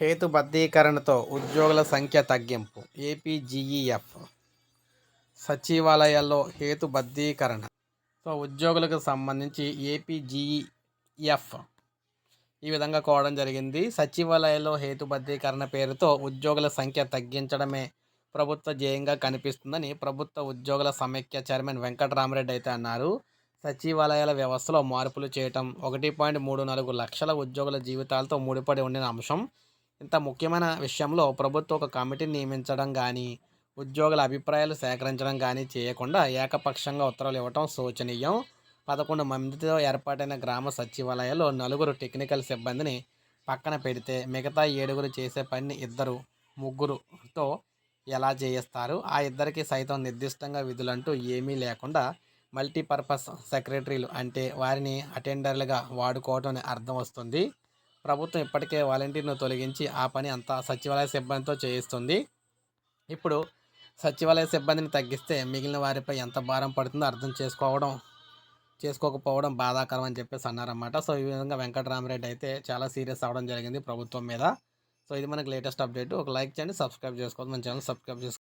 హేతుబద్ధీకరణతో ఉద్యోగుల సంఖ్య తగ్గింపు ఏపీజీఈఎఫ్. సచివాలయాల్లో హేతుబద్ధీకరణ సో ఉద్యోగులకు సంబంధించి ఏపీజీఈఎఫ్ ఈ విధంగా కోవడం జరిగింది. సచివాలయాల్లో హేతుబద్ధీకరణ పేరుతో ఉద్యోగుల సంఖ్య తగ్గించడమే ప్రభుత్వ ధ్యేయంగా కనిపిస్తుందని ప్రభుత్వ ఉద్యోగుల సమైక్య చైర్మన్ వెంకటరామరెడ్డి అయితే అన్నారు. సచివాలయాల వ్యవస్థలో మార్పులు చేయటం ఒకటి పాయింట్ మూడు నాలుగు లక్షల ఉద్యోగుల జీవితాలతో ముడిపడి ఉండిన అంశం. ఇంత ముఖ్యమైన విషయంలో ప్రభుత్వం ఒక కమిటీని నియమించడం కానీ ఉద్యోగుల అభిప్రాయాలు సేకరించడం కానీ చేయకుండా ఏకపక్షంగా ఉత్తర్వులు ఇవ్వటం శోచనీయం. పదకొండు మందితో ఏర్పాటైన గ్రామ సచివాలయాల్లో నలుగురు టెక్నికల్ సిబ్బందిని పక్కన పెడితే మిగతా ఏడుగురు చేసే పనిని ఇద్దరు ముగ్గురుతో ఎలా చేయిస్తారు? ఆ ఇద్దరికి సైతం నిర్దిష్టంగా విధులంటూ ఏమీ లేకుండా మల్టీపర్పస్ సెక్రటరీలు అంటే వారిని అటెండర్లుగా వాడుకోవటం అని అర్థం వస్తుంది. ప్రభుత్వం ఇప్పటికే వాలంటీర్ను తొలగించి ఆ పని అంతా సచివాలయ సిబ్బందితో చేయిస్తుంది. ఇప్పుడు సచివాలయ సిబ్బందిని తగ్గిస్తే మిగిలిన వారిపై ఎంత భారం పడుతుందో అర్థం చేసుకోవడం చేసుకోకపోవడం బాధాకరం అని చెప్పేసి అన్నారన్నమాట. సో ఈ విధంగా వెంకటరామరెడ్డి అయితే చాలా సీరియస్ అవ్వడం జరిగింది ప్రభుత్వం మీద. సో ఇది మనకి లేటెస్ట్ అప్డేట్. ఒక లైక్ చేయండి సబ్స్క్రైబ్ చేసుకోవద్దు. మన ఛానల్ సబ్స్క్రైబ్ చేసుకోండి